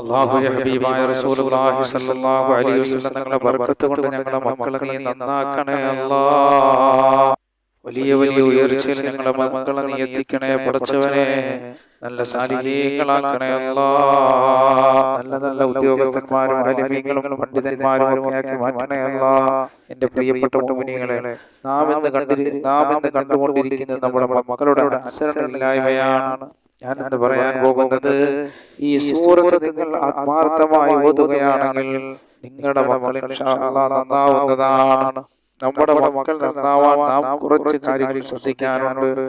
അള്ളാഹുയെ ഹബീബായ റസൂലുള്ളാഹി സ്വല്ലല്ലാഹു അലൈഹി വസല്ലം തങ്ങളുടെ ബർക്കത്ത് കൊണ്ട് ഞങ്ങളുടെ മക്കളെ നീ നന്നാക്കണേ വലിയ വലിയ ഉയർച്ചയിൽ ഞങ്ങളുടെ മക്കളെ നീ എത്തിക്കണേ പഠിച്ചവനെ നല്ല സാരീകളാക്കണേ നല്ല നല്ല ഉദ്യോഗസ്ഥന്മാരും അലിമീങ്ങളും പണ്ഡിതന്മാരും ഒക്കെ ആക്കി മാറ്റണേ അല്ലാ. എന്റെ പ്രിയപ്പെട്ട മുമിനികളെ നാം എന്ന് കണ്ടിരി നാം എന്ന് കണ്ടുകൊണ്ടിരിക്കുന്നത് നമ്മുടെ മക്കളുടെ അനുസരണമില്ലായ്മയാണ് ഞാൻ എന്ന് പറയാൻ പോകുന്നത് ഈ സൂറത്ത് നിങ്ങൾ ആത്മാർത്ഥമായി ഓതുകയാണെങ്കിൽ നിങ്ങളുടെ അല്ലാഹ് നന്നാവുന്നതാണ്. നമ്മുടെ മക്കൾ നന്നാവാൻ നാം കുറച്ച് കാര്യങ്ങൾ ശ്രദ്ധിക്കാനുണ്ട്.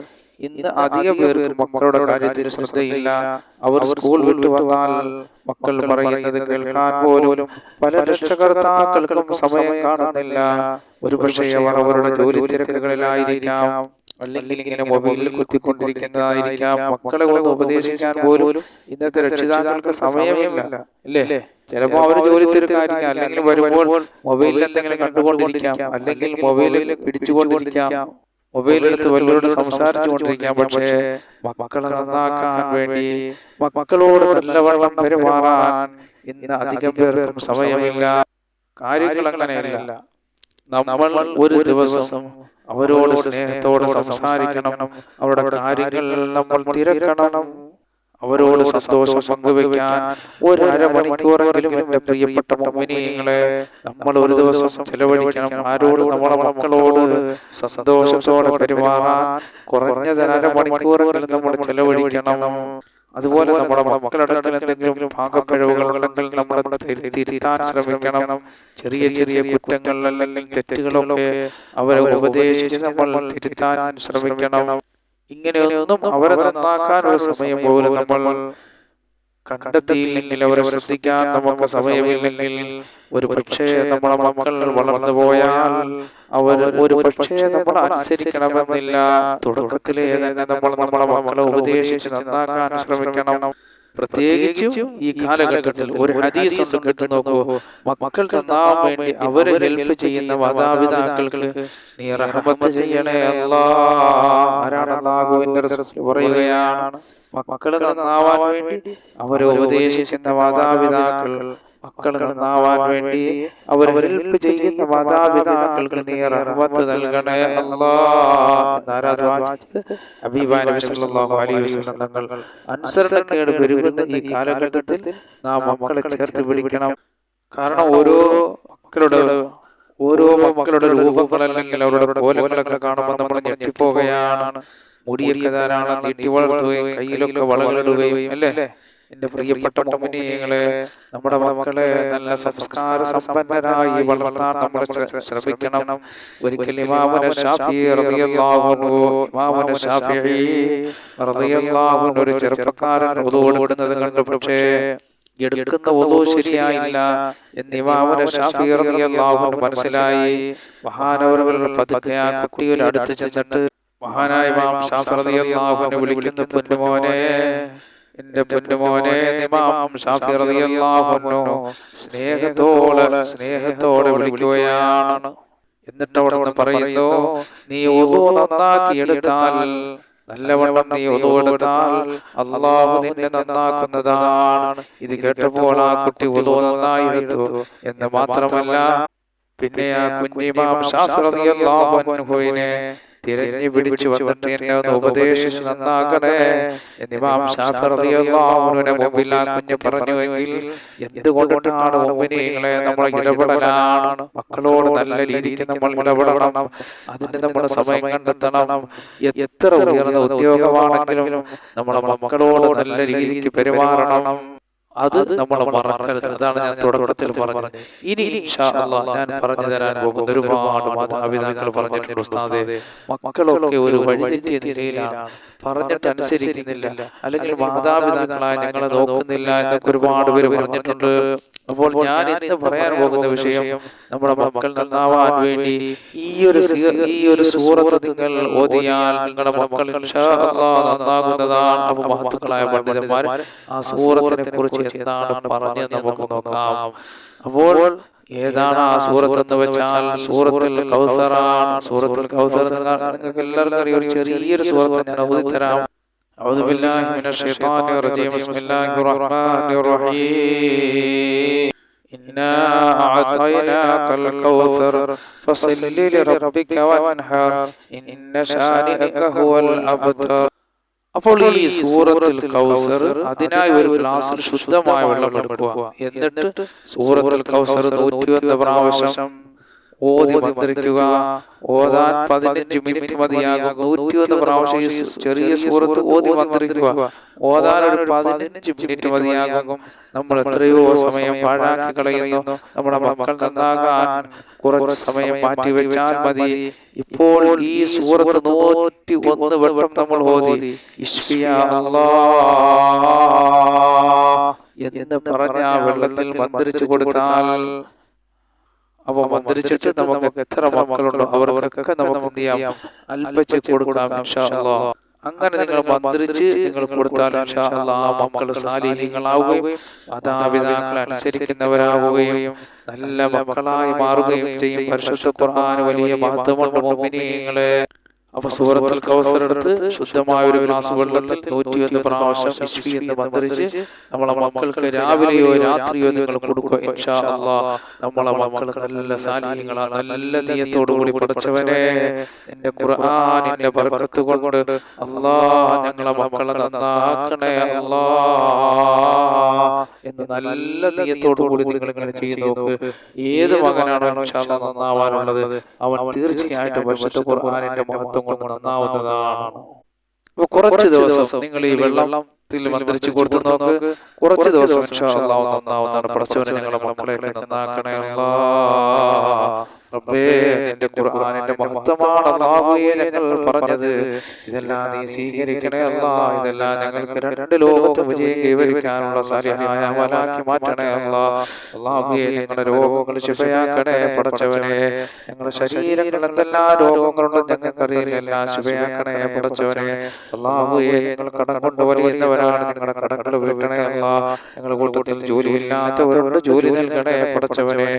ഇന്ന് അധികം പേർക്ക് മക്കളുടെ കാര്യത്തിൽ ശ്രദ്ധയില്ല. അവർ സ്കൂൾ വിട്ടു വന്നാൽ മക്കൾ പറയുന്നത് കേൾക്കാൻ പോലും പല രക്ഷകർത്താക്കൾക്കും സമയം കാണുന്നില്ല. ഒരുപക്ഷെ അവർ അവരുടെ ജോലി തിരക്കുകളിലായിരിക്കാം അല്ലെങ്കിൽ ഇങ്ങനെ മൊബൈലിൽ കുത്തിക്കൊണ്ടിരിക്കുന്നതായിരിക്കാം. മക്കളെ ഒന്ന് ഉപദേശിക്കാൻ പോലും ഇന്നത്തെ രക്ഷിതാക്കൾക്ക് സമയമില്ല. അല്ലേ ചിലപ്പോ അവർ ജോലി തിരക്കായിരിക്കാം അല്ലെങ്കിൽ വരുമ്പോൾ മൊബൈലിൽ എന്തെങ്കിലും കണ്ടുകൊണ്ടിരിക്കാം. അല്ലെങ്കിൽ മൊബൈലിൽ പിടിച്ചുകൊണ്ടിരിക്കാം. മൊബൈലെടുത്ത് വല്ലവരോട് സംസാരിച്ചു കൊണ്ടിരിക്കാം. പക്ഷേ മക്കളെ നന്നാക്കാൻ വേണ്ടി മക്കളോട് വെള്ളം പെരുമാറാൻ ഇന്ന് അധികം പേർക്കും സമയമില്ല. കാര്യങ്ങൾ അങ്ങനെയല്ല. നമ്മൾ ഒരു ദിവസം അവരോട് സ്നേഹത്തോടെ സംസാരിക്കണം. അവരുടെ കാര്യങ്ങൾ നമ്മൾ തിരക്കണം. അവരോട് സന്തോഷം പങ്കുവെക്കാൻ ഒരു അരമണിക്കൂറെങ്കിലും എന്റെ പ്രിയപ്പെട്ട മോമിനിയങ്ങളെ നമ്മൾ ഒരു ദിവസം ചെലവഴിക്കണം. ആരോട് നമ്മുടെ മക്കളോട് സന്തോഷത്തോടെ പെരുമാറാൻ കുറഞ്ഞത് അരമണിക്കൂറെങ്കിലും നമ്മൾ ചെലവഴിക്കണം. അതുപോലെ നമ്മുടെ മക്കളടക്കൽ എന്തെങ്കിലും ഭാഗപ്പിഴവുകൾ ഉണ്ടെങ്കിൽ നമ്മൾ തിരുത്താൻ ശ്രമിക്കണം. ചെറിയ ചെറിയ കുറ്റങ്ങൾ അല്ലെങ്കിൽ തെറ്റുകളൊക്കെ അവരെ ഉപദേശിച്ച് നമ്മൾ തിരുത്താൻ ശ്രമിക്കണം. ഇങ്ങനെയൊന്നും അവരെ നന്നാക്കാനുള്ള സമയം പോലും നമ്മൾ കണ്ടെത്തിയില്ലെങ്കിൽ അവരെ ശ്രദ്ധിക്കാൻ നമുക്ക് സമയമില്ലെങ്കിൽ ഒരു പക്ഷേ നമ്മളെ മക്കൾ വളർന്നു പോയാൽ അവർ ഒരു പക്ഷേ നമ്മൾ അനുസരിക്കണമെന്നില്ല. തുടക്കത്തിലേ തന്നെ നമ്മൾ നമ്മളെ മക്കളെ ഉപദേശിച്ച് നന്നാക്കാൻ ശ്രമിക്കണം. പ്രത്യേകിച്ചും ഈ കാലഘട്ടത്തിൽ ഒരു ഹദീസ് ഒന്ന് കേട്ടു നോക്കൂ. മക്കൾ നന്നാവാൻ വേണ്ടി അവരെ ഹെൽപ്പ് ചെയ്യുന്ന മാതാപിതാക്കൾക്ക് നീ റഹമത്ത് ചെയ്യണേ അല്ലാ ആരാണ് പറയുകയാണ്? മക്കൾ നന്നാവാൻ വേണ്ടി അവരെ ഉപദേശിക്കുന്ന മാതാപിതാക്കൾ മക്കൾ നന്നാവാൻ വേണ്ടി അവരെ ഹെൽപ്പ് ചെയ്യുന്ന മാതാപിതാക്കൾക്ക് നീ റഹ്മത്ത് നൽകണേ തങ്ങൾ അനുസരണക്കേട് പെരുകുന്ന ഈ കാലഘട്ടത്തിൽ നാം മക്കളെ ചേർത്ത് പിടിക്കണം. കാരണം ഓരോ മക്കളുടെ ഓരോ മക്കളുടെ രൂപങ്ങൾ അല്ലെങ്കിൽ അവരുടെ കോലങ്ങളൊക്കെ കാണുമ്പോൾ നമ്മൾ ഞെട്ടിപ്പോവുകയാണ്. മുടിയൊക്കെ ധാരാളം നീട്ടി വളർത്തുകയും കയ്യിലൊക്കെ വളകളിടുകയും അല്ലേ? എന്റെ പ്രിയപ്പെട്ട മോമിനിയങ്ങളെ നമ്മുടെ മക്കളെ നല്ല സംസ്കാര സമ്പന്നരായി വളർത്താൻ നമ്മൾ ശ്രമിക്കണം. ഒരിക്കലും ഒരു ചെറുപ്പക്കാരൻ ഒതുകൊടുക്കുന്നത് കണ്ടു. പക്ഷേ എടുക്കുന്ന ഒതു ശരിയായില്ല. എന്ന് ഇമാമുന ഷാഫി റളിയല്ലാഹു അൻഹു മനസ്സിലായി. മഹാനവരുടെ പതുക്കെ ആ കുട്ടിയുടെ അടുത്ത് ചെന്നിട്ട് മഹാനായ ഇമാം ഷാഫി റളിയല്ലാഹു അൻഹു വിളിക്കുന്നു പൊന്നുമോനെ. എന്റെ പൊന്നുമോനെ ഇമാം ഷാഫി റളിയല്ലാഹു അൻഹു സ്നേഹത്തോടെ സ്നേഹത്തോടെ വിളിക്കുകയാണ്. എന്നിട്ട് അവിടെ പറയുന്നു നീ ഒതു നന്നാക്കി എടുത്താൽ നല്ലവണ്ണം നീ ഒതുവെടുത്താൽ അള്ളാഹു നിന്നെ നന്നാക്കുന്നതാണ്. ഇത് കേട്ടപ്പോൾ ആ കുട്ടി ഒതു നന്നായി എടുത്തു. എന്ന് മാത്രമല്ല പിന്നെ ആ കുഞ്ഞിമാം അൻഹുവിനെ തിരഞ്ഞു പിടിച്ചു വന്നിട്ട് എന്നെ ഒന്ന് ഉപദേശിച്ച് നന്നാക്കണേ. എന്നിമാം ഷാഫിറിയുടെ മുമ്പിൽ ആ കുഞ്ഞ് പറഞ്ഞു എങ്കിൽ എന്തുകൊണ്ടിട്ടാണ് മുമ്പിനെ നമ്മൾ ഇടപെടലാണ്? മക്കളോട് നല്ല രീതിക്ക് നമ്മൾ ഇടപെടണം. അതിന് നമ്മൾ സമയം കണ്ടെത്തണം. എത്ര ഉയർന്ന ഉദ്യോഗമാണെങ്കിലും നമ്മുടെ മക്കളോട് നല്ല രീതിക്ക് പെരുമാറണം. അത് നമ്മൾ മറക്കരുത്. അതാണ് ഞാൻ തുടക്കത്തിൽ പറഞ്ഞത്. ഇനി ഞാൻ പറഞ്ഞു തരാൻ പോകുന്ന ഒരുപാട് മാതാപിതാക്കൾ പറഞ്ഞിട്ടുണ്ട് ഉസ്താദെ. മക്കളൊക്കെ ഒരു വഴിതെറ്റിയ നിലയിലാണ്. പറഞ്ഞിട്ട് അനുസരിക്കുന്നില്ല. അല്ലെങ്കിൽ മാതാപിതാക്കളായ ഞങ്ങളെ നോക്കുന്നില്ല എന്നൊക്കെ ഒരുപാട് പേര് പറഞ്ഞിട്ടുണ്ട്. അപ്പോൾ ഞാൻ ഇന്ന് പറയാൻ പോകുന്ന വിഷയം നമ്മുടെ മക്കൾ നന്നാവാൻ വേണ്ടി ഈ ഒരു ഈ ഒരു സൂറത്ത് നിങ്ങൾ ഓതിയാൽ നിങ്ങളുടെ മക്കൾ നന്നാകുന്നതാണ് അപ്പൊ മഹത്തുക്കളായ പണ്ഡിതന്മാർ. ആ സൂറത്തിനെ കുറിച്ച് എന്താണ് പറഞ്ഞ് നമുക്ക് നോക്കാം. അപ്പോൾ ഏതാണ് ആ സൂറത്ത് എന്ന് വെച്ചാൽ സൂറത്തിൽ കൗസറാണ്. സൂറത്തിൽ കൗസർ നിങ്ങൾക്ക് എല്ലാവർക്കും അറിയാം. ഒരു ചെറിയൊരു സൂറത്ത് ഞാൻ ഓതിത്തരാം. തരാം أعوذ بالله من الشيطان الرجيم بسم الله الرحمن الرحيم إنا أعطيناك الكوثر فصل لربك وانحر إن شانئك هو الأبتر അപ്പോൾ ഈ സൂറത്തിൽ കൗസർ അതിനായി ഒരു ഗ്ലാസ്സിൽ ശുദ്ധമായ വെള്ളം എടുക്കുക എന്നിട്ട് സൂറത്തിൽ കൗസർ നൂറ്റിയൊന്ന് പ്രാവശ്യം ഓതി മന്ത്രിക്കുക. ഓതാൻ പതിനഞ്ച് മിനിറ്റ് മതിയാകും. നൂറ്റിയൊന്ന് പ്രാവശ്യം ചെറിയ സൂറത്ത് ഓതി മന്ത്രിക്കുക. ഓതാൻ ഒരു പതിനഞ്ച് മിനിറ്റ് മതിയാകും. നമ്മൾ എത്രയോ സമയം പാഴാക്കി കളയുന്നു. നമ്മുടെ മക്കൾ നന്നാകാൻ കുറച്ച് സമയം മാറ്റി വെച്ചാൽ മതി. ഇപ്പോൾ ഈ സൂറത്ത് നൂറ്റി ഒന്ന് വട്ടം നമ്മൾ ഓതി. ഇഷ്ഫിയ എന്ന് പറഞ്ഞ വെള്ളത്തിൽ മന്ത്രിച്ചു കൊടുത്താൽ അപ്പൊ മന്ത്രിച്ചിട്ട് നമുക്ക് എത്ര മക്കളുണ്ടോ അവർക്കൊക്കെ നമുക്ക് എന്ത് ചെയ്യാം? അല്പച്ച് കൊടുക്കാം. അങ്ങനെ നിങ്ങൾ മന്ത്രിച്ച് നിങ്ങൾ കൊടുത്താൽ ആ മക്കൾ സാലീഹികളാവുകയും മാതാപിതാക്കളെ അനുസരിക്കുന്നവരാവുകയും നല്ല മക്കളായി മാറുകയും ചെയ്യും. പരിശുദ്ധ ഖുർആൻ വലിയ മഹത്വമുള്ള മോമിനിയങ്ങളെ അപ്പൊ സൂറത്തുൽ കൗസർ എടുത്ത് ശുദ്ധമായ ഒരു ഗ്ലാസ് വെള്ളത്തിൽ നൂറ്റിയൊന്ന് പ്രാവശ്യം ഇഷ്വി എന്ന് മന്ത്രിച്ച് നമ്മളെ മക്കൾക്ക് രാവിലെയോ രാത്രിയോ നിങ്ങൾ കൊടുക്കുക ഇൻഷാ അള്ളാ നമ്മളെ മക്കൾ നല്ല സാന്നിധ്യങ്ങളാണ് നല്ല നീയത്തോടു കൂടി പഠിച്ചവനെ എന്റെ ഖുർആനിന്റെ ബർക്കത്ത് കൊണ്ട് അല്ലാ ഞങ്ങളെ മക്കളെ നന്നാക്കണേ അള്ളാ എന്ന് നല്ല നീയത്തോടു കൂടി നിങ്ങൾ ഇങ്ങനെ ചെയ്തു നോക്ക്. ഏത് മകനാണോ ഇൻഷാ അള്ളാ നന്നാവാനുള്ളത്? അവൻ തീർച്ചയായിട്ടും പരിശുദ്ധ ഖുർആനിന്റെ മഹത്വം കൊണ്ട് നന്നാവുന്നതാണ്. അപ്പൊ കുറച്ച് ദിവസം നിങ്ങൾ ഈ വെള്ളത്തിൽ മന്ത്രിച്ചു കൊടുത്തു നോക്ക്. കുറച്ച് ദിവസം നന്നാവുന്നതാണ്. പടച്ചവനെ ഞങ്ങളെ മക്കളെ നന്നാക്കണേ റബ്ബേ നിന്റെ ഖുർആനിന്റെ മഹത്വമാണ് അല്ലാഹുവേ ഞങ്ങൾ പറഞ്ഞത്. ഇതെല്ലാം നീ സ്വീകരിക്കണേ അല്ലാ ഇതെല്ലാം ഞങ്ങൾക്ക് രണ്ട് ലോകത്ത് വിജയം കൈവരിക്കാനുള്ള സാധ്യമായ അമലാക്കി മാറ്റണേ അല്ലാ അല്ലാഹുവേ ഞങ്ങളുടെ രോഗങ്ങൾ ശിഫയാക്കണേ പടച്ചവനെ. ഞങ്ങളുടെ ശരീരങ്ങൾ എന്തെല്ലാം രോഗങ്ങളുണ്ട് ഞങ്ങൾക്കറിയില്ല എല്ലാം ശിഫയാക്കണേ പടച്ചവനെ. അല്ലാഹുവേ ഞങ്ങൾ കടം കൊണ്ട് വലിയുന്നവരാണ് ഞങ്ങളുടെ കടങ്ങൾ വീട്ടണേ അല്ലാ ഞങ്ങളുടെ കൂട്ടത്തിൽ ജോലിയില്ലാത്തവരോട് ജോലി നൽകണേ പടച്ചവനെ.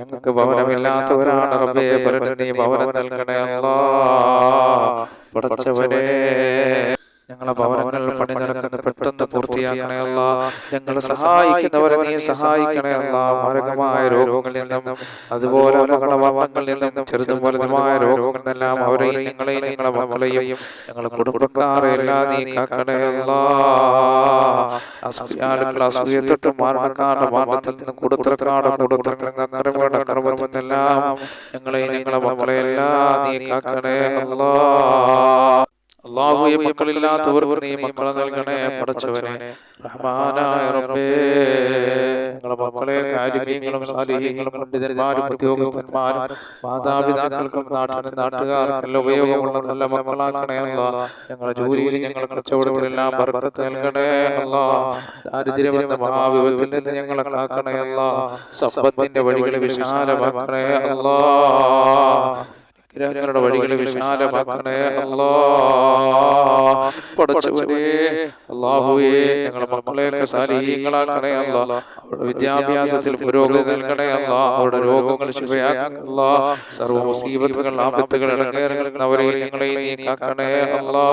ഞങ്ങൾക്ക് ഭവനമില്ലാത്തവരാണ് റബ്ബേ പലരും നീ ഭവനം നൽകണേ അല്ലാ പടച്ചവനെ. ഞങ്ങളെ ഭവനങ്ങൾ പണി നടക്കുന്ന പെട്ടെന്ന് പൂർത്തിയാക്കണേ അല്ല ഞങ്ങളെ സഹായിക്കുന്നവരെ നീ സഹായിക്കണേ അല്ല മാരകമായ രോഗങ്ങളിൽ നിന്നും അതുപോലെ അപകടമരണങ്ങളിൽ നിന്നും ചെറുതും വലുതുമായ രോഗങ്ങളിൽ നിന്നെല്ലാം അവരെയും ഞങ്ങളെയും ഞങ്ങളെ മക്കളെയും ഞങ്ങളെ കുടുംബക്കാരെല്ലാം നീ കാക്കണേ അല്ല അസൂയാലുക്കൾ അസൂയത്തൊട്ട് മരണക്കാരുടെ മരണത്തിൽ നിന്ന് കൊടുത്തറക്കാട് കൊടുത്തറങ്ങളിൽ നിന്ന് അക്രമയുടെ അക്രമത്തിൽ നിന്നെല്ലാം ഞങ്ങളെയും ഞങ്ങളെ മക്കളെയെല്ലാം നീ കാക്കണേ അല്ലാ അള്ളാഹുയെ മക്കളില്ലാത്തവർക്ക് നീ മക്കളെ നൽകണേ പടച്ചവനെ റഹ്മാനായ റബ്ബേ. ഞങ്ങളെ മക്കളെ കാര്യങ്ങളും സാലിഹ്യങ്ങളും പണ്ഡിതന്മാരും ഉദ്യോഗസ്ഥന്മാരും മാതാപിതാക്കൾക്കും നാട്ടിനും നാട്ടുകാർക്കെല്ലാം ഉപയോഗമുള്ള നല്ല മക്കളാക്കണേ അല്ല. ഞങ്ങളുടെ ജോലിയിൽ ഞങ്ങൾ കച്ചവടങ്ങളെല്ലാം ബർക്കത്ത് നൽകണേ അല്ല. ദാരിദ്ര്യമെന്ന മഹാവിപത്തിൽ നിന്ന് ഞങ്ങളെ കാക്കണേ അല്ല. സമ്പത്തിന്റെ വഴികളെ വിശാലമാക്കണേ അല്ലാ. ഗ്രഹങ്ങളുടെ വഴികളെ വിശാലമാക്കണേ. അല്ലാ പടച്ചവനെ അല്ലാഹുവേ ഞങ്ങളുടെ മക്കളെയൊക്കെ സാലിഹീങ്ങളാക്കണേ അല്ലാ അവരുടെ വിദ്യാഭ്യാസത്തിൽ പുരോഗതി നൽകണേ. അല്ലാ അവരുടെ രോഗങ്ങൾ ശിവയാക്കണേ അല്ലാ സർവ മുസീബത്തുകൾ ആപത്തുകൾ ഇടങ്ങേറുന്നവരെയും ഞങ്ങളെയും നീക്കാക്കണേ. കാക്കണേ അല്ലാ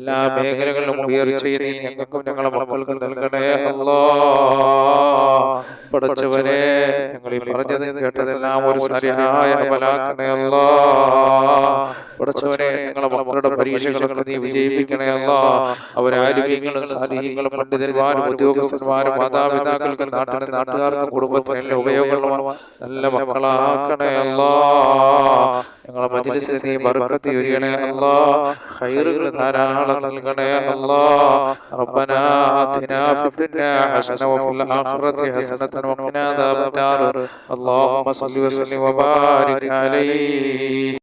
എല്ലാ മേഖലകളിലും ഉയർച്ചയെ ഞങ്ങൾക്കും ഞങ്ങളുടെ മക്കൾക്കും നൽകണേ. അല്ലാ പഠിച്ചവരെ ഞങ്ങൾ ഈ പറഞ്ഞത് കേട്ടതെല്ലാം ഒരു സരിഹായ അമലാക്കണേ. ഞങ്ങളെ മക്കളുടെ പരീക്ഷകളൊക്കെ നീ വിജയിപ്പിക്കണേ അല്ലാ അവരാരോഗ്യങ്ങളും സാലിഹ്യങ്ങളും പണ്ഡിതന്മാരും ഉദ്യോഗസ്ഥന്മാരും മാതാപിതാക്കൾക്ക് നാട്ടിലെ നാട്ടുകാർക്കും കുടുംബത്തിനെല്ലാം ഉപയോഗമുള്ള നല്ല മക്കളാക്കണേ അല്ലാ ഞങ്ങളെ മജ്ലിസിൽ നീ ബർക്കത്ത് ചൊരിയണേ അല്ലാ. ഖൈറുകൾ ധാരാളം നൽകണേ അല്ലാ. റബ്ബന ആതിനാ ഫിദ്ദുനിയാ ഹസന വഫിൽ ആഖിറതി ഹസനതൻ വഖിനാ അദാബന്നാർ അല്ലാഹുമ്മ സ്വല്ലി വസല്ലി വബാരിക് അലൈഹി